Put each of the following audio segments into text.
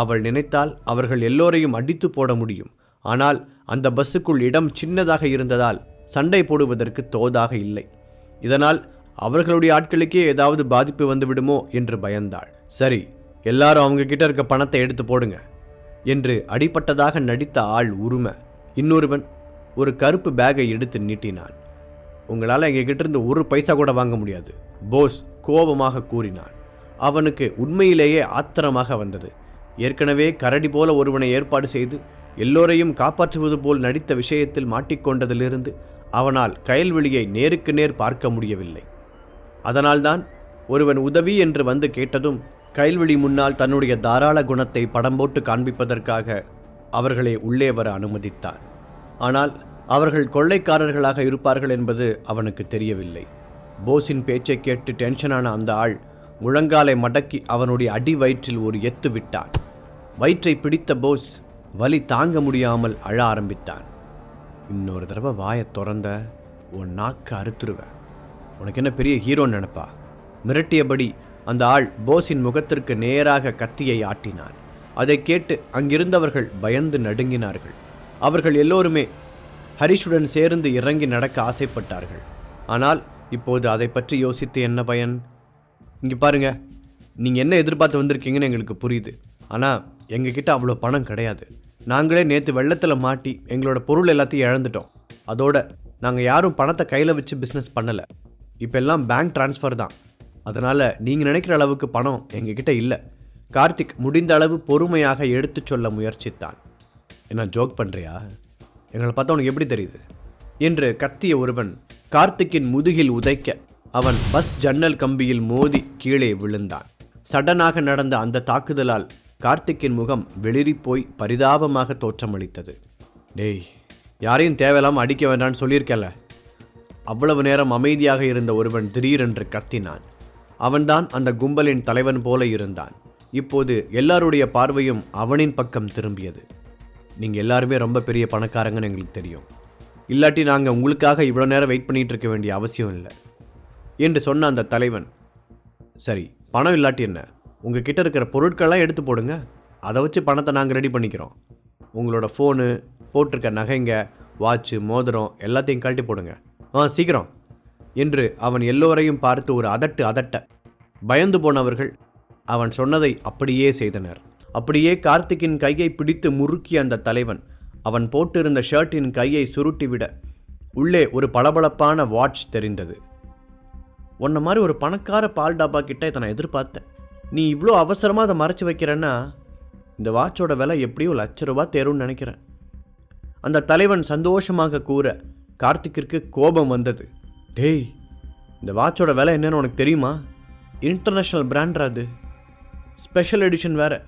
அவள் நினைத்தால் அவர்கள் எல்லோரையும் அடித்து போட முடியும். ஆனால் அந்த பஸ்ஸுக்குள் இடம் சின்னதாக இருந்ததால் சண்டை போடுவதற்கு தோதாக இல்லை. இதனால் அவர்களுடைய ஆட்களுக்கே ஏதாவது பாதிப்பு வந்துவிடுமோ என்று பயந்தாள். சரி எல்லாரும் அவங்க கிட்ட இருக்க பணத்தை எடுத்து போடுங்க என்று அடிப்பட்டதாக நடித்த ஆள் உரும இன்னொருவன் ஒரு கருப்பு பேக்கை எடுத்து நீட்டினான். உங்களால் எங்ககிட்ட இருந்து ஒரு பைசா கூட வாங்க முடியாது போஸ் கோபமாக கூறினான். அவனுக்கு உண்மையிலேயே ஆத்திரமாக வந்தது. ஏற்கனவே கரடி போல ஒருவனை ஏற்பாடு செய்து எல்லோரையும் காப்பாற்றுவது போல் நடித்த விஷயத்தில் மாட்டிக்கொண்டதிலிருந்து அவனால் கயல்வெளியை நேருக்கு நேர் பார்க்க முடியவில்லை. அதனால்தான் ஒருவன் உதவி என்று வந்து கேட்டதும் கயல்வெளி முன்னால் தன்னுடைய தாராள குணத்தை படம் போட்டு காண்பிப்பதற்காக அவர்களை உள்ளே வர அனுமதித்தான் ஆனால் அவர்கள் கொள்ளைக்காரர்களாக இருப்பார்கள் என்பது அவனுக்கு தெரியவில்லை. போஸின் பேச்சை கேட்டு டென்ஷனான அந்த ஆள் முழங்காலை மடக்கி அவனுடைய அடி வயிற்றில் ஒரு எத்து விட்டான். வயிற்றை பிடித்த போஸ் வலி தாங்க முடியாமல் அழ ஆரம்பித்தான். இன்னொரு தடவை வாயை திறந்த உன் நாக்கு அறுத்துருவேன் உனக்கு என்ன பெரிய ஹீரோ நினப்பா? மிரட்டியபடி அந்த ஆள் போஸின் முகத்திற்கு நேராக கத்தியை ஆட்டினான். அதை கேட்டு அங்கிருந்தவர்கள் பயந்து நடுங்கினார்கள். அவர்கள் எல்லோருமே ஹரிஷுடன் சேர்ந்து இறங்கி நடக்க ஆசைப்பட்டார்கள். ஆனால் இப்போது அதை பற்றி யோசித்து என்ன பயன்? இங்கே பாருங்க நீங்கள் என்ன எதிர்பார்த்து வந்திருக்கீங்கன்னு எங்களுக்கு புரியுது. ஆனால் எங்ககிட்ட அவ்வளோ பணம் கிடையாது. நாங்களே நேற்று வெள்ளத்தில் மாட்டி எங்களோட பொருள் எல்லாத்தையும் இழந்துட்டோம். அதோட நாங்கள் யாரும் பணத்தை கையில் வச்சு பிஸ்னஸ் பண்ணலை. இப்போ எல்லாம் பேங்க் ட்ரான்ஸ்ஃபர் தான். அதனால் நீங்கள் நினைக்கிற அளவுக்கு பணம் எங்ககிட்ட இல்லை. கார்த்திக் முடிந்த அளவு பொறுமையாக எடுத்துச் சொல்ல முயற்சித்தான். என்ன ஜோக் பண்ணுறியா எங்களை பார்த்தா உனக்கு எப்படி தெரியுது? என்று கத்திய ஒருவன் கார்த்திக்கின் முதுகில் உதைக்க அவன் பஸ் ஜன்னல் கம்பியில் மோதி கீழே விழுந்தான். சடனாக நடந்த அந்த தாக்குதலால் கார்த்திக்கின் முகம் வெளிரிப்போய் பரிதாபமாக தோற்றமளித்தது. டேய் யாரையும் தேவையில்லாமல் அடிக்க வேண்டாம்னு சொல்லியிருக்கல அவ்வளவு நேரம் அமைதியாக இருந்த ஒருவன் திடீரென்று கத்தினான். அவன்தான் அந்த கும்பலின் தலைவன் போல இருந்தான். இப்போது எல்லாருடைய பார்வையும் அவனின் பக்கம் திரும்பியது. நீங்கள் எல்லாருமே ரொம்ப பெரிய பணக்காரங்கன்னு எங்களுக்கு தெரியும். இல்லாட்டி நாங்கள் உங்களுக்காக இவ்வளோ நேரம் வெயிட் பண்ணிட்டு இருக்க வேண்டிய அவசியம் இல்லை. என்று சொன்ன அந்த தலைவன் சரி பணம் இல்லாட்டி என்ன? உங்கள் கிட்டே இருக்கிற பொருட்கள்லாம் எடுத்து போடுங்க. அதை வச்சு பணத்தை நாங்கள் ரெடி பண்ணிக்கிறோம். உங்களோட ஃபோனு போட்டிருக்க நகைங்க வாட்சு மோதிரம் எல்லாத்தையும் கழட்டி போடுங்க. ஆ சீக்கிரம். என்று அவன் எல்லோரையும் பார்த்து ஒரு அதட்டு அதட்ட பயந்து போனவர்கள் அவன் சொன்னதை அப்படியே செய்தனர். அப்படியே கார்த்திக்கின் கையை பிடித்து முறுக்கிய அந்த தலைவன் அவன் போட்டிருந்த ஷர்ட்டின் கையை சுருட்டிவிட உள்ளே ஒரு பளபளப்பான வாட்ச் தெரிந்தது. உன்ன மாதிரி ஒரு பணக்கார பால் டாபா கிட்ட இதை நான் எதிர்பார்த்தேன். நீ இவ்வளோ அவசரமாக அதை மறைச்சி வைக்கிறேன்னா இந்த வாட்சோட விலை எப்படியும் லட்ச ரூபா தேரும்னு நினைக்கிறேன். அந்த தலைவன் சந்தோஷமாக கூற கார்த்திக்கிற்கு கோபம் வந்தது. டேய் இந்த வாட்சோட விலை என்னன்னு உனக்கு தெரியுமா? இன்டர்நேஷ்னல் பிராண்ட்ரா அது. ஸ்பெஷல் எடிஷன் வேற.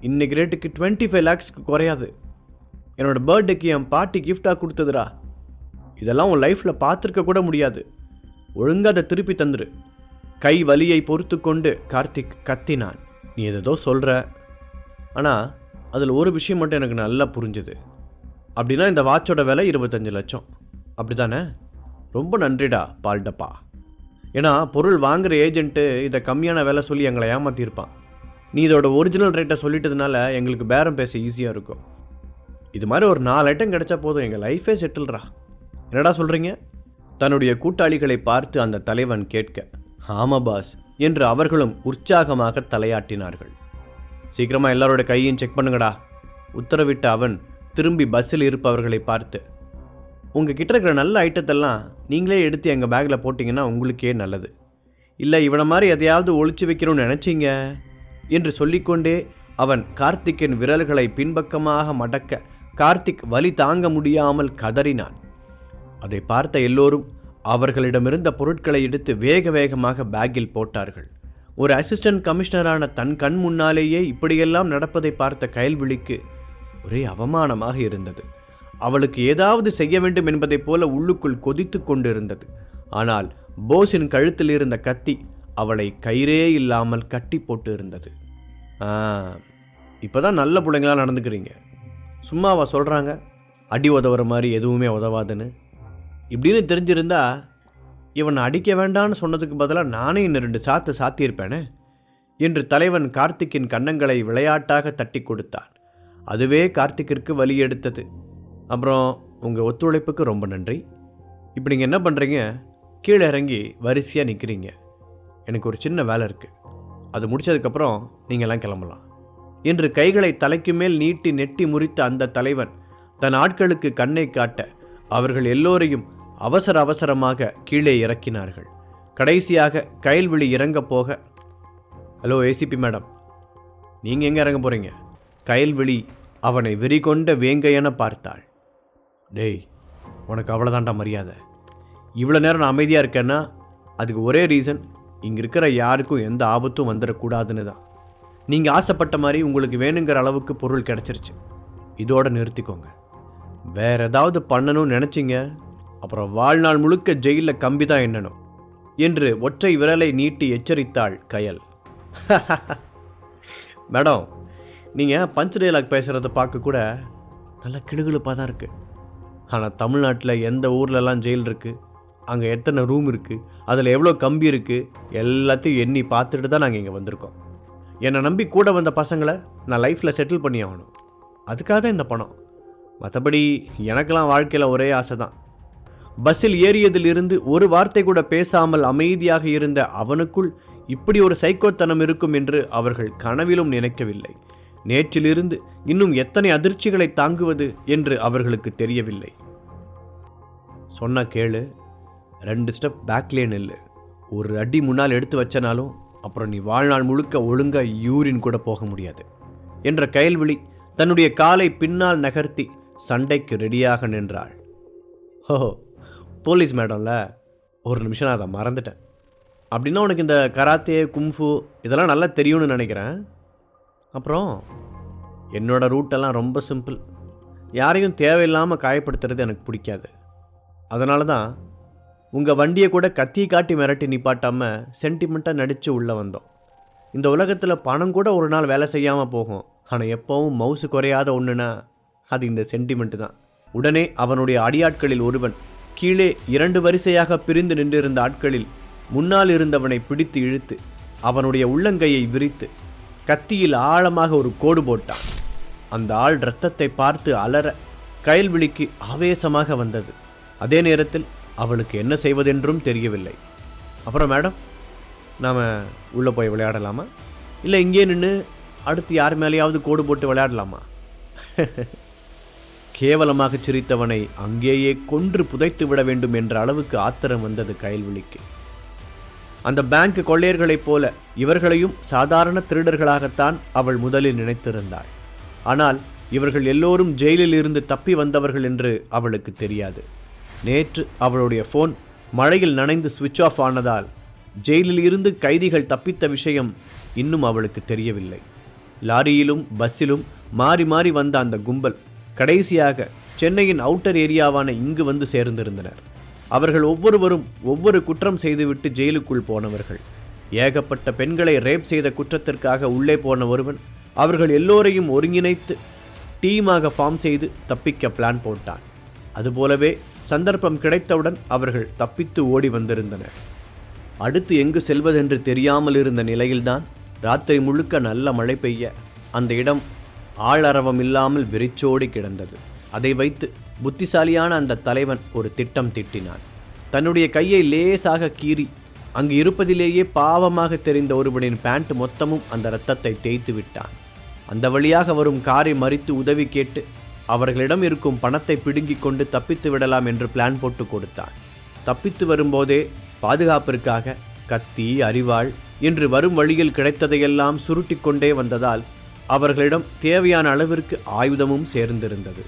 இன்னைக்கு ரேட்டுக்கு டுவெண்ட்டி ஃபைவ் லேக்ஸ்க்கு குறையாது. என்னோட பர்த்டேக்கு என் பாட்டி கிஃப்டாக கொடுத்ததுடா. இதெல்லாம் உன் லைஃப்பில் பார்த்துருக்க கூட முடியாது. ஒழுங்காக அதை திருப்பி தந்துரு. கை வலியை பொறுத்து கொண்டு கார்த்திக் கத்தினான். நீ ஏதோ சொல்கிற ஆனால் அதில் ஒரு விஷயம் மட்டும் எனக்கு நல்லா புரிஞ்சுது. அப்படின்னா இந்த வாட்சோட விலை இருபத்தஞ்சு லட்சம். அப்படி தானே ரொம்ப நன்றிடா பால்டப்பா. ஏன்னா பொருள் வாங்குகிற ஏஜென்ட்டு இதை கம்மியான விலை சொல்லி எங்களை ஏமாற்றியிருப்பான் நீ இதோட ஒரிஜினல் ரேட்டை சொல்லிட்டதுனால எங்களுக்கு பேரம் பேச ஈஸியாக இருக்கும். இது மாதிரி ஒரு நாலு ஐட்டம் கிடைச்சா போதும் எங்கள் லைஃபே செட்டில்ரா என்னடா சொல்கிறீங்க தன்னுடைய கூட்டாளிகளை பார்த்து அந்த தலைவன் கேட்க ஆமா பாஸ் என்று அவர்களும் உற்சாகமாக தலையாட்டினார்கள். சீக்கிரமா எல்லாரோட கையும் செக் பண்ணுங்கடா உத்தரவிட்ட அவன் திரும்பி பஸ்ஸில் இருப்பவர்களை பார்த்து. உங்கள் கிட்ட இருக்கிற நல்ல ஐட்டத்தெல்லாம் நீங்களே எடுத்து எங்கள் பேக்கில் போட்டிங்கன்னா உங்களுக்கே நல்லது. இல்லை இவனை மாதிரி எதையாவது ஒழிச்சு வைக்கணும்னு நினச்சிங்க? என்று சொல்லிக்கொண்டே அவன் கார்த்திக்கின் விரல்களை பின்பக்கமாக மடக்க கார்த்திக் வலி தாங்க முடியாமல் கதறினான். அதை பார்த்த எல்லோரும் அவர்களிடமிருந்த பொருட்களை எடுத்து வேக வேகமாக பேக்கில் போட்டார்கள். ஒரு அசிஸ்டன்ட் கமிஷனரான தன் கண் முன்னாலேயே இப்படியெல்லாம் நடப்பதை பார்த்த கயல்விழிக்கு ஒரே அவமானமாக இருந்தது. அவளுக்கு ஏதாவது செய்ய வேண்டும் என்பதைப் போல உள்ளுக்குள் கொதித்து கொண்டிருந்தது. ஆனால் போஸின் கழுத்தில் இருந்த கத்தி அவளை கயிறே இல்லாமல் கட்டி போட்டு இருந்தது இப்போ இப்போதான் நல்ல பிள்ளைங்களா நடந்துக்கிறீங்க. சும்மாவா சொல்கிறாங்க அடி உதவுற மாதிரி எதுவுமே உதவாதுன்னு. இப்படின்னு தெரிஞ்சிருந்தா இவனை அடிக்க வேண்டான்னு சொன்னதுக்கு பதிலாக நானே இன்னும் ரெண்டு சாத்து சாத்தியிருப்பேனே என்று தலைவன் கார்த்திக்கின் கன்னங்களை விளையாட்டாக தட்டி கொடுத்தான். அதுவே கார்த்திக்கிற்கு வலி எடுத்தது. அப்புறம் உங்கள் ஒத்துழைப்புக்கு ரொம்ப நன்றி. இப்போ நீங்கள் என்ன பண்ணுறீங்க கீழே இறங்கி வரிசையாக நிற்கிறீங்க எனக்கு ஒரு சின்ன வேலை இருக்குது அது முடிச்சதுக்கப்புறம் நீங்கள்லாம் கிளம்பலாம் என்று கைகளை தலைக்கு மேல் நீட்டி நெட்டி முறித்த அந்த தலைவன் தன் ஆட்களுக்கு கண்ணை காட்ட அவர்கள் எல்லோரையும் அவசர அவசரமாக கீழே இறக்கினார்கள். கடைசியாக கயல்விழி இறங்க போக ஹலோ ஏசிபி மேடம் நீங்கள் எங்கே இறங்க போகிறீங்க கயல்விழி அவனை வெறிகொண்ட வேங்கையென பார்த்தாள். டேய் உனக்கு அவ்வளோதான்டா மரியாதை. இவ்வளோ நேரம் நான் அமைதியாக இருக்கேன்னா அதுக்கு ஒரே ரீசன் இங்கே இருக்கிற யாருக்கும் எந்த ஆபத்தும் வந்துடக்கூடாதுன்னு தான். நீங்கள் ஆசைப்பட்ட மாதிரி உங்களுக்கு வேணுங்கிற அளவுக்கு பொருள் கிடச்சிருச்சு. இதோடு நிறுத்திக்கோங்க. வேற ஏதாவது பண்ணணும்னு நினச்சிங்க அப்புறம் வாழ்நாள் முழுக்க ஜெயிலில் கம்பி தான் எண்ணணும் என்று ஒற்றை விரலை நீட்டி எச்சரித்தாள் கயல். மேடம் நீங்கள் பஞ்ச் டைலாக் பேசுகிறத பார்க்க கூட நல்லா கிளுகிழுப்பாக தான் இருக்குது ஆனால் தமிழ்நாட்டில் எந்த ஊர்லலாம் ஜெயில் இருக்குது அங்கே எத்தனை ரூம் இருக்குது அதில் எவ்வளோ கம்பி இருக்குது எல்லாத்தையும் எண்ணி பார்த்துட்டு தான் நாங்கள் இங்கே வந்திருக்கோம். என்னை நம்பி கூட வந்த பசங்களை நான் லைஃப்பில் செட்டில் பண்ணி ஆகணும். அதுக்காக தான் இந்த பணம். மற்றபடி எனக்கெல்லாம் வாழ்க்கையில் ஒரே ஆசை தான். பஸ்ஸில் ஏறியதிலிருந்து ஒரு வார்த்தை கூட பேசாமல் அமைதியாக இருந்த அவனுக்குள் இப்படி ஒரு சைக்கோத்தனம் இருக்கும் என்று அவர்கள் கனவிலும் நினைக்கவில்லை. நேற்றிலிருந்து இன்னும் எத்தனை அதிர்ச்சிகளை தாங்குவது என்று அவர்களுக்கு தெரியவில்லை. சொன்ன கேளு ரெண்டு ஸ்டெப் பேக்லே நில்லு. ஒரு அடி முன்னால் எடுத்து வச்சனாலும் அப்புறம் நீ வாழ்நாள் முழுக்க ஒழுங்கா யூரின் கூட போக முடியாது என்ற கயல்விழி தன்னுடைய காலை பின்னால் நகர்த்தி சண்டைக்கு ரெடியாக நின்றாள். ஹோ. போலீஸ் மேடம்ல ஒரு நிமிஷம் நான் அதை மறந்துட்டேன். அப்படின்னா உனக்கு இந்த கராத்தே கும்ஃபு இதெல்லாம் நல்லா தெரியும்னு நினைக்கிறேன். அப்புறம் என்னோடய ரூட்டெல்லாம் ரொம்ப சிம்பிள். யாரையும் தேவையில்லாமல் காயப்படுத்துறது எனக்கு பிடிக்காது. அதனால தான் உங்கள் வண்டியை கூட கத்தி காட்டி மிரட்டி நிப்பாட்டாமல் சென்டிமெண்ட்டாக நடித்து உள்ளே வந்தோம். இந்த உலகத்தில் பணம் கூட ஒரு நாள் வேலை செய்யாமல் போகும். ஆனால் எப்போவும் மவுசு குறையாத ஒன்றுனா அது இந்த சென்டிமெண்ட்டு தான். உடனே அவனுடைய அடியாட்களில் ஒருவன் கீழே இரண்டு வரிசையாக பிரிந்து நின்றிருந்த ஆட்களில் முன்னால் இருந்தவனை பிடித்து இழுத்து அவனுடைய உள்ளங்கையை விரித்து கத்தியில் ஆழமாக ஒரு கோடு போட்டான். அந்த ஆள் இரத்தத்தை பார்த்து அலற கயல்விழிக்கு ஆவேசமாக வந்தது. அதே நேரத்தில் அவளுக்கு என்ன செய்வதென்றும் தெரியவில்லை. அப்புறம் மேடம் நாம் உள்ளே போய் விளையாடலாமா? இல்லை இங்கே நின்று அடுத்து யார் மேலேயாவது கோடு போட்டு விளையாடலாமா? கேவலமாக சிரித்தவனை அங்கேயே கொன்று புதைத்து விட வேண்டும் என்ற அளவுக்கு ஆத்திரம் வந்தது கயல்விழிக்கு. அந்த பேங்க் கொள்ளையர்களைப் போல இவர்களையும் சாதாரண திருடர்களாகத்தான் அவள் முதலில் நினைத்திருந்தாள். ஆனால் இவர்கள் எல்லோரும் ஜெயிலில் இருந்து தப்பி வந்தவர்கள் என்று அவளுக்கு தெரியாது. நேற்று அவளுடைய ஃபோன் மழையில் நனைந்து சுவிட்ச் ஆஃப் ஆனதால் ஜெயிலில் இருந்து கைதிகள் தப்பித்த விஷயம் இன்னும் அவளுக்கு தெரியவில்லை. லாரியிலும் பஸ்ஸிலும் மாறி மாறி வந்த அந்த கும்பல் கடைசியாக சென்னையின் அவுட்டர் ஏரியாவான இங்கு வந்து சேர்ந்திருந்தனர். அவர்கள் ஒவ்வொருவரும் ஒவ்வொரு குற்றம் செய்துவிட்டு ஜெயிலுக்குள் போனவர்கள். ஏகப்பட்ட பெண்களை ரேப் செய்த குற்றத்திற்காக உள்ளே போன ஒருவன் அவர்கள் எல்லோரையும் ஒருங்கிணைத்து டீமாக ஃபார்ம் செய்து தப்பிக்க பிளான் போட்டான். அதுபோலவே சந்தர்ப்பம் கிடைத்தவுடன் அவர்கள் தப்பித்து ஓடி வந்திருந்தனர். அடுத்து எங்கு செல்வதென்று தெரியாமல் இருந்த நிலையில்தான் ராத்திரி முழுக்க நல்ல மழை பெய்ய அந்த இடம் ஆளரவம் இல்லாமல் வெறிச்சோடி கிடந்தது. அதை வைத்து புத்திசாலியான அந்த தலைவன் ஒரு திட்டம் திட்டினான். தன்னுடைய கையை லேசாக கீறி அங்கு இருப்பதிலேயே பாவமாக தெரிந்த ஒருவனின் பேண்ட் மொத்தமும் அந்த இரத்தத்தை தேய்த்து விட்டான். அந்த வழியாக வரும் காரை மறித்து உதவி கேட்டு அவர்களிடம் இருக்கும் பணத்தை பிடுங்கிக் கொண்டு தப்பித்து விடலாம் என்று பிளான் போட்டு கொடுத்தான். தப்பித்து வரும்போதே பாதுகாப்பிற்காக கத்தி அரிவாள் என்று வரும் வழியில் கிடைத்ததையெல்லாம் சுருட்டிக் கொண்டே வந்ததால் அவர்களிடம் தேவையான அளவிற்கு ஆயுதமும் சேர்ந்திருந்தது.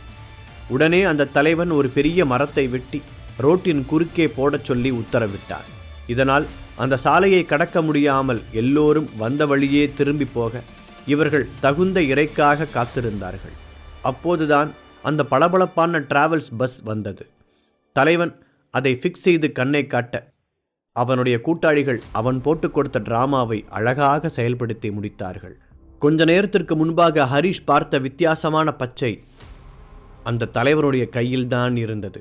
உடனே அந்த தலைவன் ஒரு பெரிய மரத்தை வெட்டி ரோட்டின் குறுக்கே போடச் சொல்லி உத்தரவிட்டார். இதனால் அந்த சாலையை கடக்க முடியாமல் எல்லோரும் வந்த வழியே திரும்பி போக இவர்கள் தகுந்த இறைக்காக காத்திருந்தார்கள். அப்போதுதான் அந்த பளபளப்பான டிராவல்ஸ் பஸ் வந்தது. தலைவன் அதை ஃபிக்ஸ் செய்து கண்ணை காட்ட அவனுடைய கூட்டாளிகள் அவன் போட்டு கொடுத்த டிராமாவை அழகாக செயல்படுத்தி முடித்தார்கள். கொஞ்ச நேரத்திற்கு முன்பாக ஹரிஷ் பார்த்த வித்தியாசமான பச்சை அந்த தலைவருடைய கையில்தான் இருந்தது.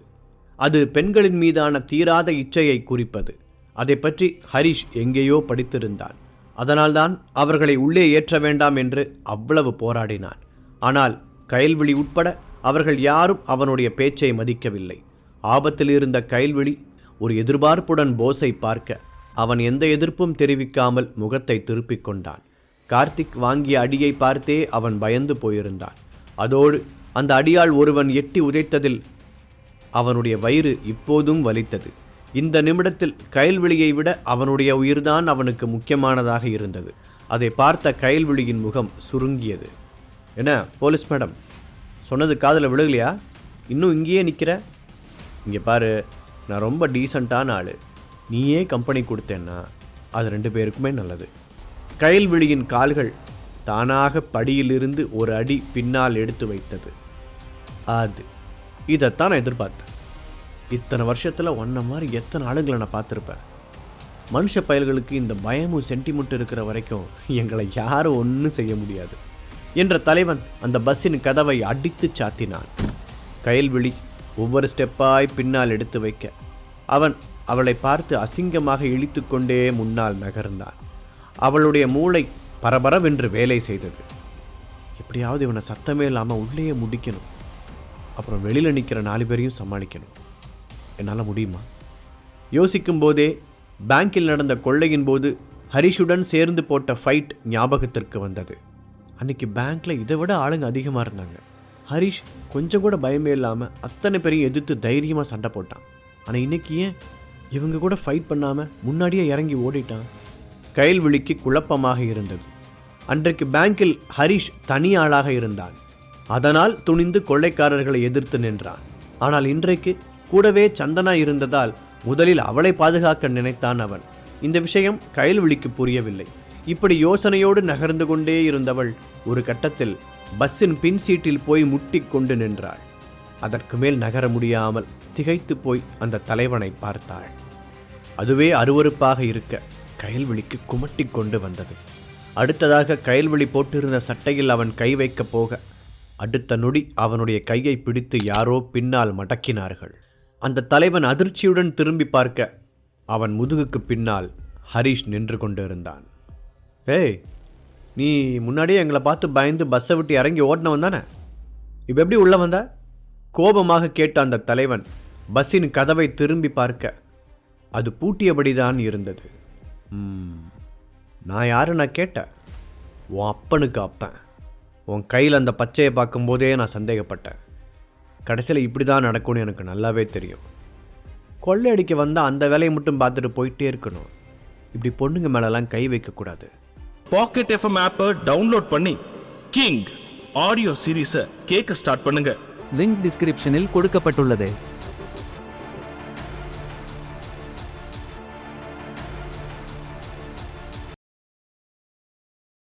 அது பெண்களின் மீதான தீராத இச்சையை குறிப்பது. அதை பற்றி ஹரிஷ் எங்கேயோ படித்திருந்தான். அதனால்தான் அவர்களை உள்ளே ஏற்ற வேண்டாம் என்று அவ்வளவு போராடினான். ஆனால் கயல்விழி உட்பட அவர்கள் யாரும் அவனுடைய பேச்சை மதிக்கவில்லை. ஆபத்தில் இருந்த கயல்விழி ஒரு எதிர்பார்ப்புடன் போஸை பார்க்க அவன் எந்த எதிர்ப்பும் தெரிவிக்காமல் முகத்தை திருப்பிக் கொண்டான். கார்த்திக் வாங்கிய அடியை பார்த்தே அவன் பயந்து போயிருந்தான். அதோடு அந்த அடியால் ஒருவன் எட்டி உதைத்ததில் அவனுடைய வயிறு இப்போதும் வலித்தது. இந்த நிமிடத்தில் கயல்விழியை விட அவனுடைய உயிர்தான் அவனுக்கு முக்கியமானதாக இருந்தது. அதை பார்த்த கயல்விழியின் முகம் சுருங்கியது. என்ன போலீஸ் மேடம்? சொன்னது காதில் விழுகலையா? இன்னும் இங்கேயே நிற்கிற இங்கே பாரு நான் ரொம்ப டீசண்டான ஆள். நீயே கம்பெனி கொடுத்தேன்னா அது ரெண்டு பேருக்குமே நல்லது. கயல்விழியின் கால்கள் தானாக படியிலிருந்து ஒரு அடி பின்னால் எடுத்து வைத்தது. அது இதைத்தான் நான் எதிர்பார்த்தேன். இத்தனை வருஷத்தில் ஒன்றை மாதிரி எத்தனை ஆளுங்களை நான் பார்த்துருப்பேன். மனுஷ பயல்களுக்கு இந்த பயமும் சென்டிமெண்ட் இருக்கிற வரைக்கும் எங்களை யாரும் ஒன்றும் செய்ய முடியாது என்ற தலைவன் அந்த பஸ்ஸின் கதவை அடித்து சாத்தினான். கயல்விழி ஒவ்வொரு ஸ்டெப்பாய் பின்னால் எடுத்து வைக்க அவன் அவளை பார்த்து அசிங்கமாக இழித்துக்கொண்டே முன்னால் நகர்ந்தான். அவளுடைய மூளை பரபரவென்று வேலை செய்தது. எப்படியாவது இவனை சத்தமே இல்லாமல் உள்ளேயே முடிக்கணும் அப்புறம் வெளியில் நிற்கிற நாலு பேரையும் சமாளிக்கணும். என்னால் முடியுமா? யோசிக்கும் போதே பேங்கில் நடந்த கொள்ளையின் போது ஹரிஷுடன் சேர்ந்து போட்ட ஃபைட் ஞாபகத்திற்கு வந்தது. அன்னைக்கு பேங்க்கில் இதை விட ஆளுங்க அதிகமாக இருந்தாங்க. ஹரிஷ் கொஞ்சம் கூட பயமே இல்லாமல் அத்தனை பேரையும் எதிர்த்து தைரியமாக சண்டை போட்டான். ஆனால் இன்னைக்கு ஏன்? இவங்க கூட ஃபைட் பண்ணாமல் முன்னாடியே இறங்கி ஓடிட்டான். கயல்விழிக்கு குழப்பமாக இருந்தது. அன்றைக்கு பேங்கில் ஹரிஷ் தனி ஆளாக இருந்தான். அதனால் துணிந்து கொள்ளைக்காரர்களை எதிர்த்து நின்றான். ஆனால் இன்றைக்கு கூடவே சந்தனா இருந்ததால் முதலில் அவளை பாதுகாக்க நினைத்தான் அவன். இந்த விஷயம் கயல்விழிக்கு புரியவில்லை. இப்படி யோசனையோடு நகர்ந்து கொண்டே இருந்தவள் ஒரு கட்டத்தில் பஸ்ஸின் பின் சீட்டில் போய் முட்டி கொண்டு நின்றாள். அதற்கு மேல் நகர முடியாமல் திகைத்து போய் அந்த தலைவனை பார்த்தாள். அதுவே அருவருப்பாக இருக்க கயல்விழிக்கு குமட்டி கொண்டு வந்தது. அடுத்ததாக கயல்விழி போட்டிருந்த சட்டையில் அவன் கை வைக்கப் போக அடுத்த நொடி அவனுடைய கையை பிடித்து யாரோ பின்னால் மடக்கினார்கள். அந்த தலைவன் அதிர்ச்சியுடன் திரும்பி பார்க்க அவன் முதுகுக்கு பின்னால் ஹரிஷ் நின்று கொண்டிருந்தான். ஏய் நீ முன்னாடியே எங்களை பார்த்து பயந்து பஸ்ஸை விட்டு இறங்கி ஓடினவன் தானே? இப்போ எப்படி உள்ள வந்த? கோபமாக கேட்ட அந்த தலைவன் பஸ்ஸின் கதவை திரும்பி பார்க்க அது பூட்டியபடிதான் இருந்தது. நான் யாரு நான் கேட்டேன். உன் அப்பனுக்கு அப்பன். உன் கையில் அந்த பச்சையை பார்க்கும்போதே நான் சந்தேகப்பட்டேன். கடைசியில் இப்படி தான் நடக்கும்னு எனக்கு நல்லாவே தெரியும். கொள்ளையடிக்க வந்தால் அந்த வேலையை மட்டும் பார்த்துட்டு போயிட்டே இருக்கணும். இப்படி பொண்ணுங்க மேலெல்லாம் கை வைக்கக்கூடாது. பாக்கெட் எஃப்எம் ஆப்பை டவுன்லோட் பண்ணி கிங் ஆடியோ சீரீஸை கேட்க ஸ்டார்ட் பண்ணுங்க. லிங்க் டிஸ்கிரிப்ஷனில் கொடுக்கப்பட்டுள்ளது.